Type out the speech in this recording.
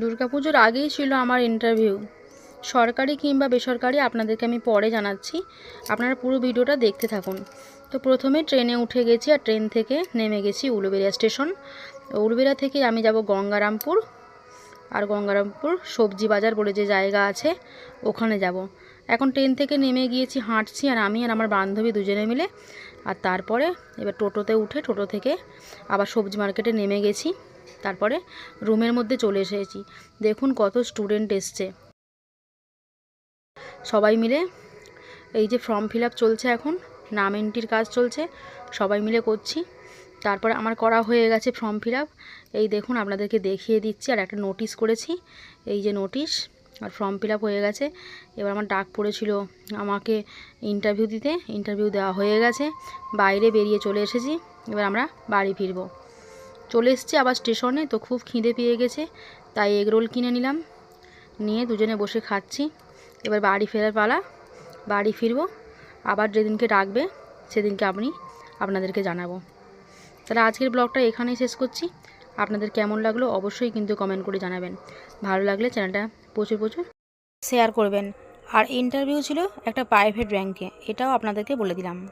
দুর্গাপুজোর আগেই ছিল আমার ইন্টারভিউ সরকারি কিংবা বেসরকারি আপনাদেরকে আমি পরে জানাচ্ছি। আপনারা পুরো ভিডিওটা দেখতে থাকুন। তো প্রথমে ট্রেনে উঠে গেছি আর ট্রেন থেকে নেমে গেছি উলুবেড়িয়া স্টেশন। উলুবেড়িয়া থেকে আমি যাব গঙ্গারামপুর। আর গঙ্গারামপুর সবজি বাজার বলে যে জায়গা আছে, ওখানে যাব। এখন ট্রেন থেকে নেমে গিয়েছি, হাঁটছি আর আমি আর আমার বান্ধবী দুজনে মিলে। আর তারপরে এবার টোটোতে উঠে টোটো থেকে আবার সবজি মার্কেটে নেমে গেছি। তারপরে রুমের মধ্যে চলে এসেছি। দেখুন কত স্টুডেন্ট এসছে। সবাই মিলে এই যে ফর্ম ফিল চলছে এখন, নাম এন্ট্রির কাজ চলছে, সবাই মিলে করছি। তারপরে আমার করা হয়ে গেছে ফর্ম ফিল এই দেখুন, আপনাদেরকে দেখিয়ে দিচ্ছি আর একটা নোটিশ করেছি। এই যে নোটিশ আর ফর্ম ফিল হয়ে গেছে। এবার আমার ডাক পড়েছিল আমাকে ইন্টারভিউ দিতে। ইন্টারভিউ দেওয়া হয়ে গেছে। বাইরে বেরিয়ে চলে এসেছি। এবার আমরা বাড়ি ফিরবো। চলে এসেছি আবার স্টেশনে তো খুব খিদে পেয়ে গেছে, তাই এগ রোল কিনে নিলাম। নিয়ে দুজনে বসে খাচ্ছি। এবার বাড়ি ফেরার পালা, বাড়ি ফিরবো। আবার যেদিনকে ডাকবে, সেদিনকে আপনি, আপনাদেরকে জানাব। তাহলে আজকের ব্লগটা এখানেই শেষ করছি। আপনাদের কেমন লাগল অবশ্যই কিন্তু কমেন্ট করে জানাবেন। ভালো লাগলে চ্যানেলটা প্রচুর প্রচুর শেয়ার করবেন। আর ইন্টারভিউ ছিল একটা প্রাইভেট ব্যাংকে এটাও আপনাদেরকে বলে দিলাম।